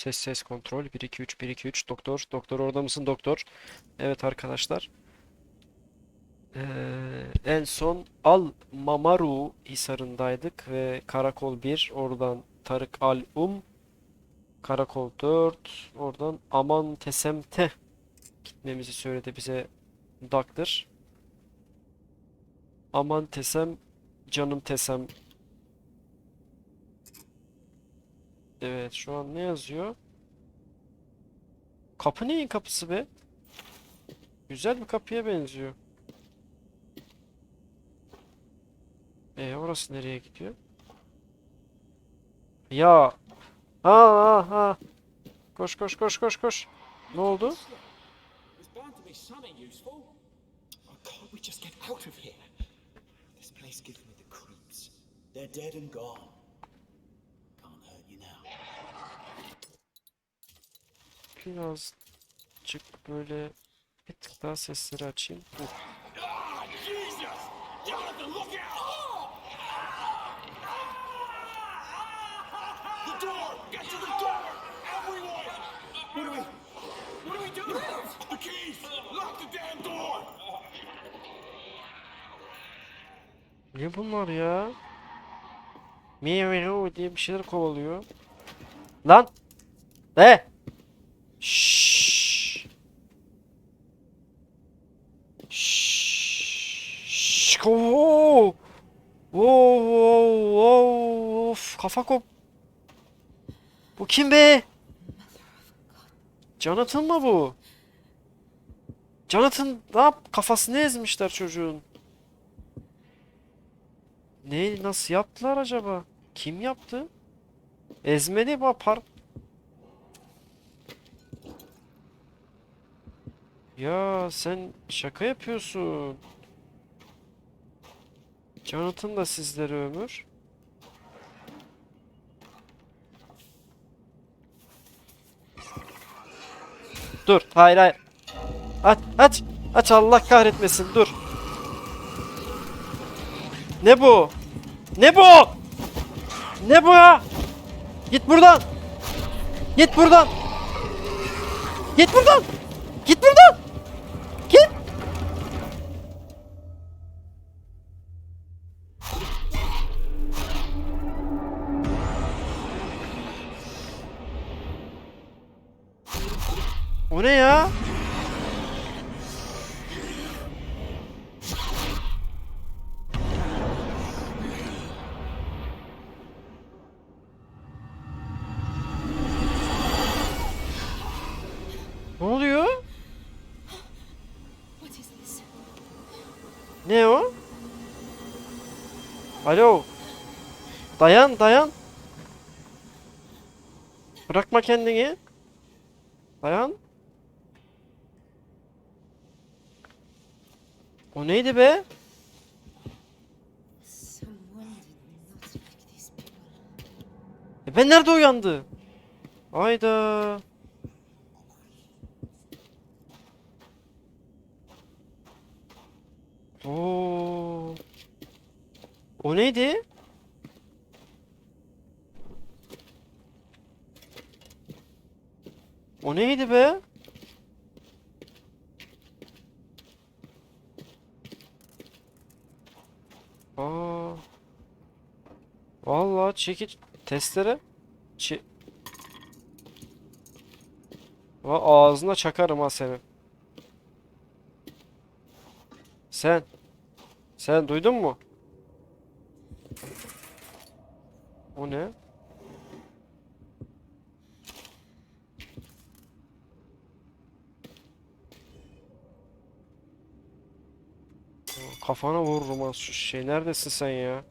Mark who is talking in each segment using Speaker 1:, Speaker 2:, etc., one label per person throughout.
Speaker 1: Ses ses kontrol 1 2 3 1 2 3 doktor doktor orada mısın doktor? Evet arkadaşlar. Ee, en son Al Mamaru Hisarı'ndaydık ve Karakol 1 oradan Tarık Al Um Karakol 4 oradan Aman Tesemte gitmemizi söyledi bize Doctor. Aman Tesem canım Tesem Evet şu an ne yazıyor? Kapı neyin kapısı be? Güzel bir kapıya benziyor. E orası nereye gidiyor? Ya. Ha ha ha. Koş koş koş koş koş. Ne oldu?
Speaker 2: There's bound to be
Speaker 1: Birazcık böyle bir tık daha sesleri açayım.
Speaker 2: Door!
Speaker 1: Ne bunlar ya? Miyav diye bir şeyler kovalıyor. Lan! Ne? Şşş. Şşş. Oo. Oo, oo, Of, kafa kop. Bu kim be? Jonathan mı bu? Jonathan ne yap? Kafasını ezmişler çocuğun. Ne nasıl yaptılar acaba? Kim yaptı? Ezmeli bu par. Ya sen şaka yapıyorsun. Jonathan da sizlere ömür. Dur, hayır hayır. Aç, aç, aç Allah kahretmesin, dur. Ne bu? Ne bu? Ne bu ya? Git buradan. Git buradan. Git buradan. Ne ya? Ne oluyor? Ne o? Alo. Dayan dayan. Bırakma kendini. Dayan. O neydi be? E ben nerede uyandı? Hayda. Oo. O neydi? O neydi be? Aa. Vallahi çekiç testere çe Va ağzına çakarım ha senin. Sen. Sen duydun mu? O ne? Kafana vururum az şu şey. Neredesin sen ya?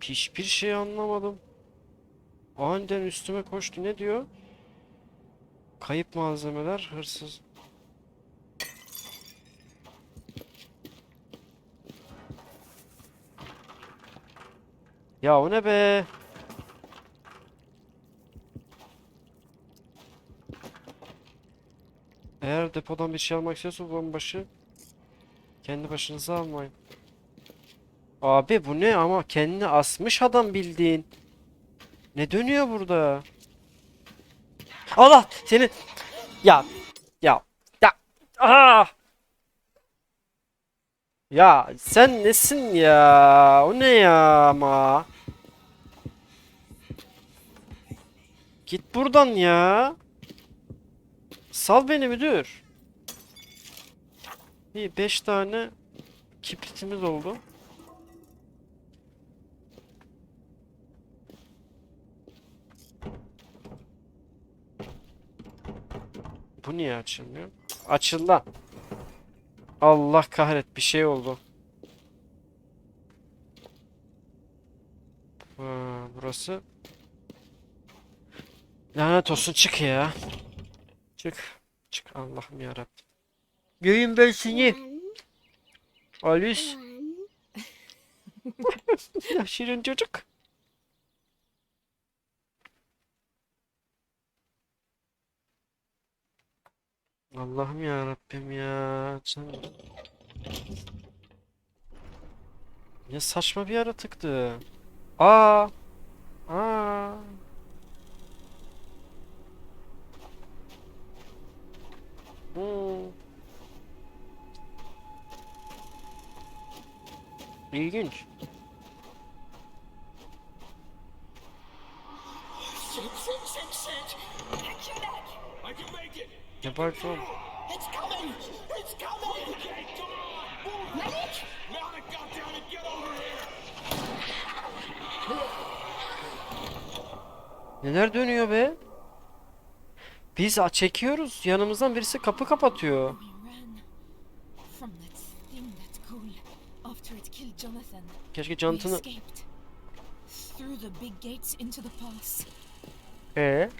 Speaker 1: Hiçbir şey anlamadım. Aniden üstüme koştu. Ne diyor? Kayıp malzemeler, hırsız. Ya o ne be? Eğer depodan bir şey almak istiyorsa bu başı kendi başınıza almayın. Abi bu ne ama kendini asmış adam bildiğin. Ne dönüyor burada? Allah seni ya ya ya ah ya sen nesin ya? O ne ya ama? Git buradan ya. Sal beni müdür. İyi 5 tane kibritimiz oldu. Bu niye açılmıyor? Açıl lan. Allah kahret bir şey oldu. Ha, burası. Lanet olsun çık ya. Çık. Çık Allah'ım yarabbim. Göğün ben seni. Alice. ya şirin çocuk. Allah'ım ya Rabbim ya. Ne saçma bir yaratıktı. Aa. Aa. Hmm. İlginç.
Speaker 3: Shit, shit, shit, shit! Get your neck!
Speaker 2: I can make it.
Speaker 1: Ne bağırıyorsun oğlum?
Speaker 3: It's coming! It's coming!
Speaker 2: Okay, come on.
Speaker 3: Medic!
Speaker 2: Mount it, goddammit, get over here.
Speaker 1: Neler dönüyor be? Biz çekiyoruz. Yanımızdan birisi kapı kapatıyor. Keşke Jonathan'ı... Ee?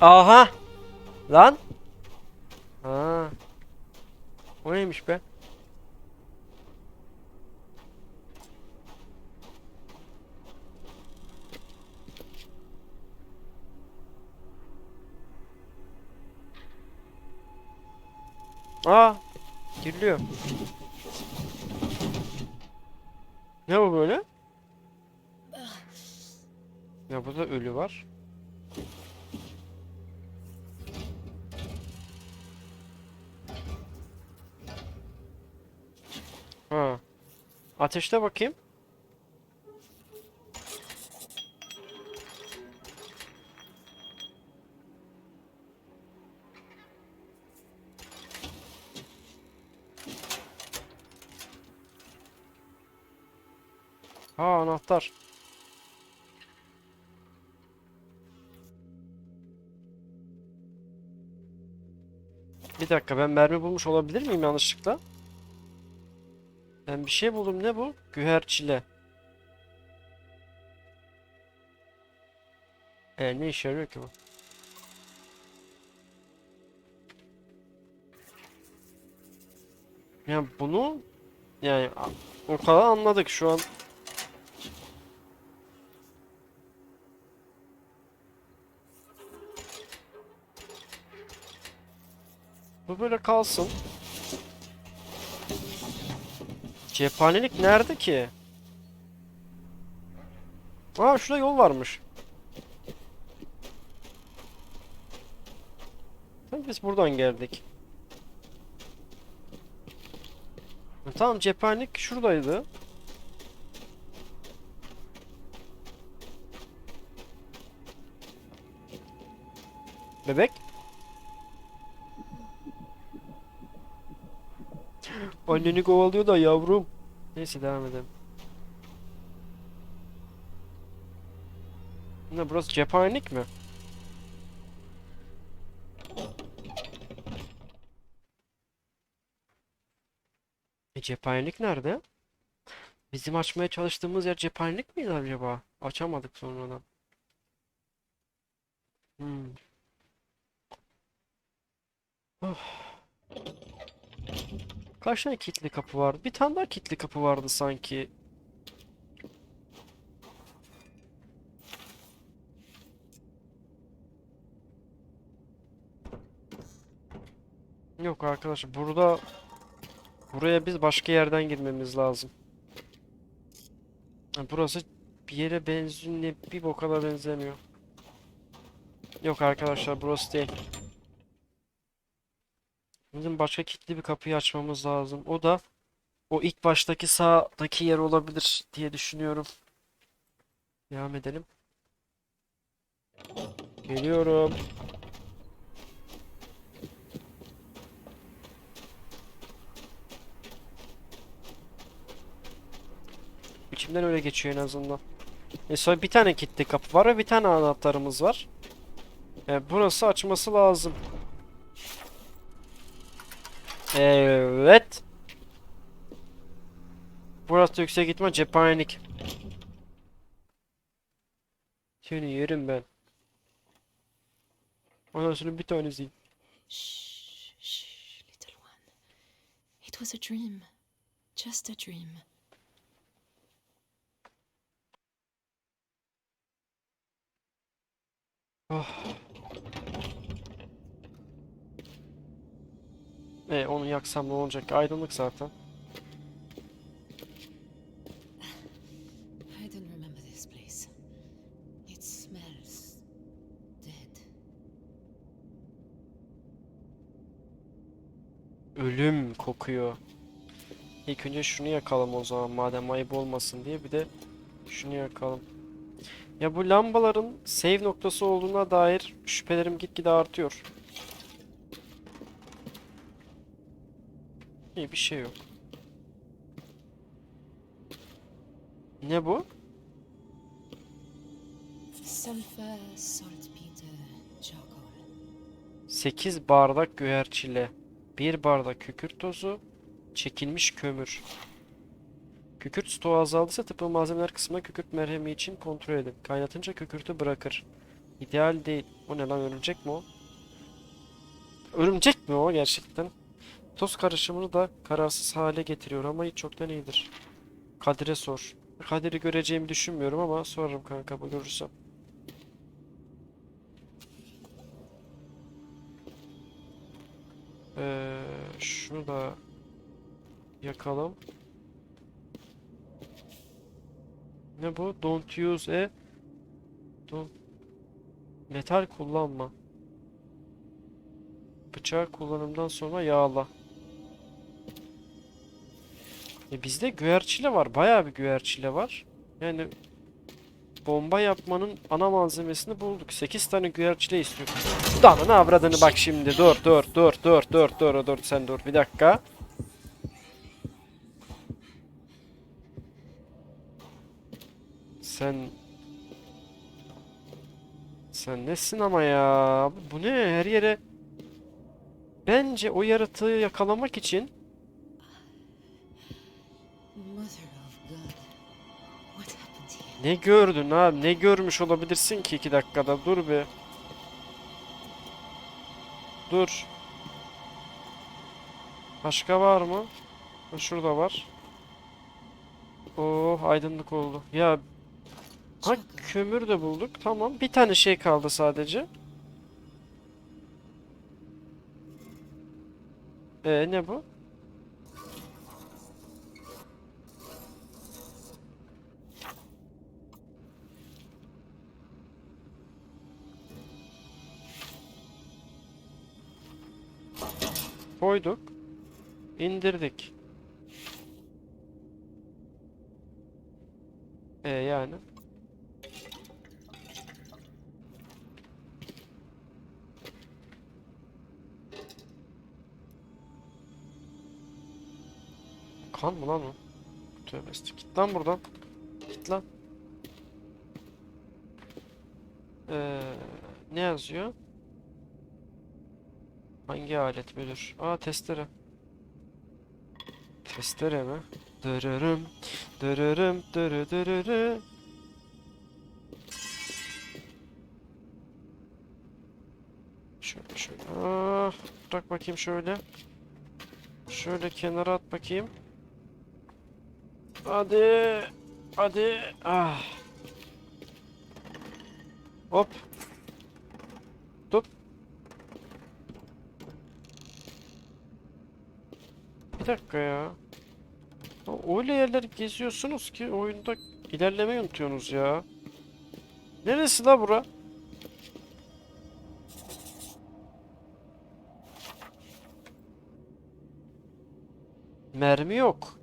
Speaker 1: Aha! Lan! Ha. O neymiş be? Aa! Giriliyor. Ne bu böyle? Ya burada ölü var. Ha. Ateşte bakayım. Ha anahtar. Bir dakika ben mermi bulmuş olabilir miyim yanlışlıkla? Ben bir şey buldum ne bu? Güherçile. E ne işe yarıyor ki bu? Ya bunu yani o kadar anladık şu an. Bu böyle kalsın. Cephanelik nerede ki? Aa şurada yol varmış. Biz buradan geldik. Tamam cephanelik şuradaydı. Bebek. Anneni kovalıyor da yavrum. Neyse devam edelim. Ne burası cephanelik mi? E cephanelik nerede? Bizim açmaya çalıştığımız yer cephanelik miydi acaba? Açamadık sonradan. Hmm. Of. Kaç tane kilitli kapı vardı? Bir tane daha kilitli kapı vardı sanki. Yok arkadaşlar burada Buraya biz başka yerden girmemiz lazım. Burası bir yere benziyor ne bir boka da benzemiyor. Yok arkadaşlar burası değil. Bizim başka kilitli bir kapıyı açmamız lazım. O da o ilk baştaki sağdaki yer olabilir diye düşünüyorum. Devam edelim. Geliyorum. İçimden öyle geçiyor en azından. E sonra bir tane kilitli kapı var ve bir tane anahtarımız var. E, burası açması lazım. Evet. Burası yüksek ihtimal cephanelik. Seni yerim ben. Ondan sonra bir tanesi.
Speaker 4: Shh, shh, little one. It was a dream. Just a dream.
Speaker 1: Oh. E onu yaksam ne olacak? Aydınlık zaten. Ölüm kokuyor. İlk önce şunu yakalım o zaman madem ayıp olmasın diye bir de şunu yakalım. Ya bu lambaların save noktası olduğuna dair şüphelerim gitgide artıyor. İyi bir şey yok. Ne bu? 8 bardak güverçile, 1 bardak kükürt tozu, çekilmiş kömür. Kükürt stoğu azaldıysa tıpkı malzemeler kısmına kükürt merhemi için kontrol edin. Kaynatınca kükürtü bırakır. İdeal değil. O ne lan örümcek mi o? Örümcek mi o gerçekten? Toz karışımını da kararsız hale getiriyor ama hiç çoktan iyidir. Kadir'e sor. Kadir'i göreceğimi düşünmüyorum ama sorarım kanka bu görürsem. Ee, şunu da yakalım. Ne bu? Don't use a don't metal kullanma. Bıçağı kullanımdan sonra yağla. E bizde güverçile var. Bayağı bir güverçile var. Yani bomba yapmanın ana malzemesini bulduk. 8 tane güverçile istiyor. Daha ne avradını bak şimdi. Dur dur dur dur dur dur dur sen dur bir dakika. Sen Sen nesin ama ya? Bu ne? Her yere Bence o yaratığı yakalamak için ne gördün abi? Ne görmüş olabilirsin ki iki dakikada? Dur bir. Dur. Başka var mı? Şurada var. Oh aydınlık oldu. Ya ha kömür de bulduk. Tamam. Bir tane şey kaldı sadece. E ne bu? Koyduk. indirdik. E yani. Kan mı lan o? Tövbe. Git lan buradan. Git lan. Ee, ne yazıyor? Hangi alet müdür? Aa testere. Testere mi? Dırırım, dırırım, dırı dırırı. Şöyle şöyle. Ah, bırak bakayım şöyle. Şöyle kenara at bakayım. Hadi. Hadi. Ah. Hop. Dakika ya. Öyle yerler geziyorsunuz ki oyunda ilerlemeyi unutuyorsunuz ya. Neresi la bura? Mermi yok.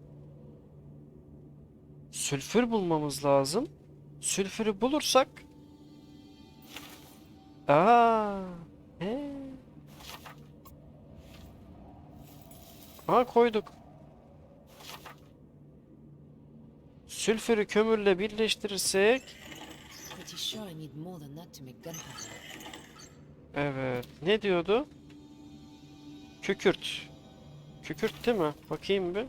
Speaker 1: Sülfür bulmamız lazım. Sülfürü bulursak Aa, Aa koyduk. Sülfürü kömürle birleştirirsek. Evet. Ne diyordu? Kükürt. Kükürt değil mi? Bakayım bir.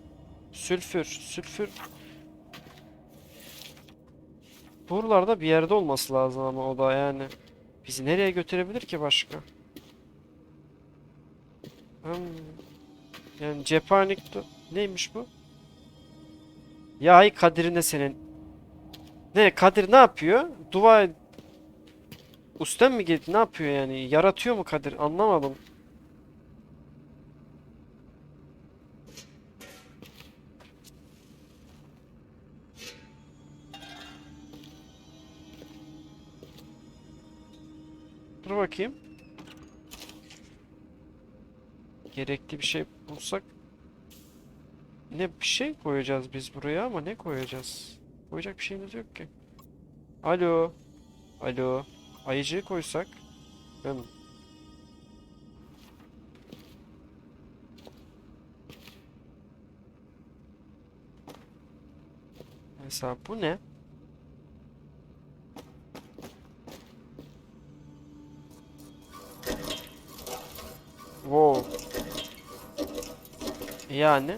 Speaker 1: Sülfür. Sülfür. Buralarda bir yerde olması lazım ama o da yani. Bizi nereye götürebilir ki başka? Hmm. Yani cephanelik Neymiş bu? Ya ay Kadir'ine senin. Ne Kadir ne yapıyor? Dua Üstten mi geldi? Ne yapıyor yani? Yaratıyor mu Kadir? Anlamadım. Dur bakayım. Gerekli bir şey bulsak ne bir şey koyacağız biz buraya ama ne koyacağız? Koyacak bir şeyimiz yok ki. Alo. Alo. Ayıcığı koysak. Hmm. Mesela bu ne? Yani.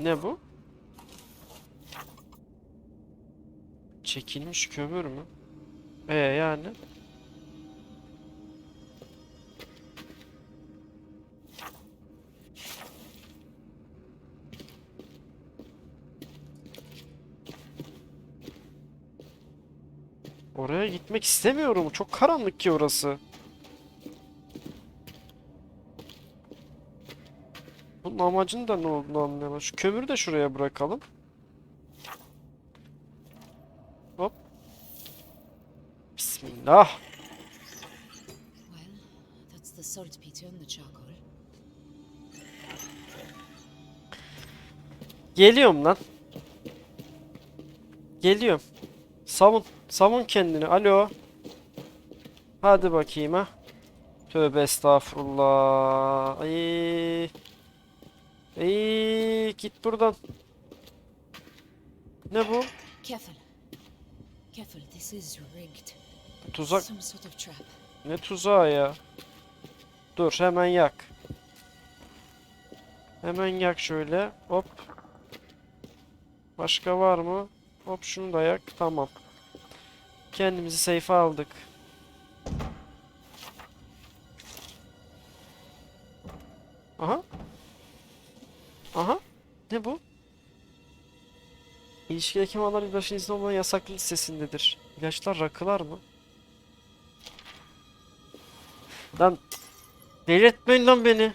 Speaker 1: Ne bu? Çekilmiş kömür mü? E yani. Oraya gitmek istemiyorum. Çok karanlık ki orası. Bunun amacının da ne olduğunu anlayamadım. Şu kömürü de şuraya bırakalım. Hop. Bismillah. Geliyorum lan. Geliyorum. Savun. Savun kendini. Alo. Hadi bakayım ha. Tövbe estağfurullah. Ay. Ay, git buradan. Ne bu?
Speaker 4: Careful. Careful, this is rigged.
Speaker 1: Tuzak. Ne tuzağı ya? Dur hemen yak. Hemen yak şöyle. Hop. Başka var mı? Hop şunu da yak. Tamam. Kendimizi safe'e aldık. Aha. Aha. Ne bu? İlişkideki mallar ilaçın izni olmadan yasaklı listesindedir. İlaçlar rakılar mı? Lan delirtmeyin lan beni.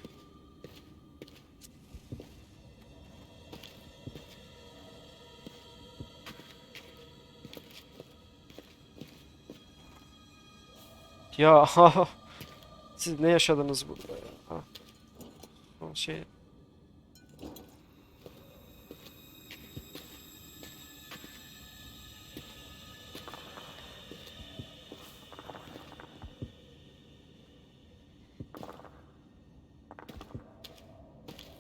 Speaker 1: Ya siz ne yaşadınız burada ya? Ha. Şey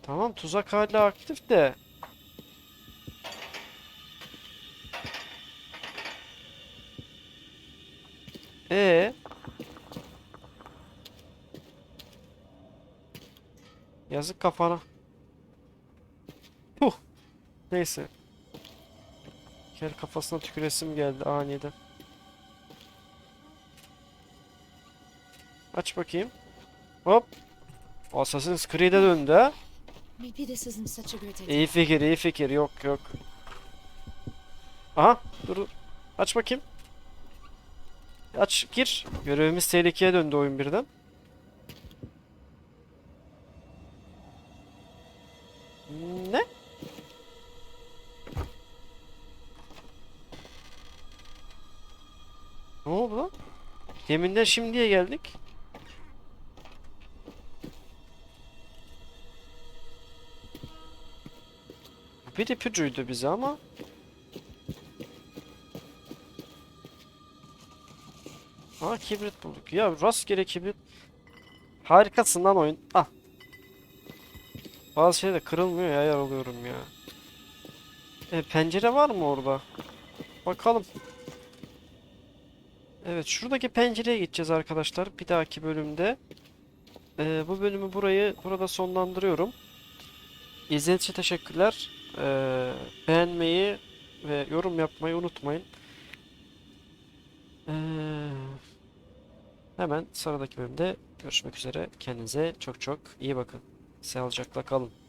Speaker 1: Tamam tuzak hala aktif de. E Yazık kafana. Puh. Neyse. Kel kafasına tüküresim geldi aniden. Aç bakayım. Hop. Assassin's Creed'e döndü. İyi fikir, iyi fikir. Yok, yok. Aha, dur. Aç bakayım. Aç, gir. Görevimiz tehlikeye döndü oyun birden. Ne? Ne oldu lan? Deminden şimdiye geldik. Bir ipucuydu bize ama. Aa kibrit bulduk. Ya rastgele kibrit. Harikasın lan oyun. Ah. Bazı şeyler de kırılmıyor ya yaralıyorum ya. E, pencere var mı orada? Bakalım. Evet şuradaki pencereye gideceğiz arkadaşlar bir dahaki bölümde. E, bu bölümü burayı burada sonlandırıyorum. İzlediğiniz için teşekkürler. E, beğenmeyi ve yorum yapmayı unutmayın. E, hemen sıradaki bölümde görüşmek üzere. Kendinize çok çok iyi bakın. Sağlıcakla kalın.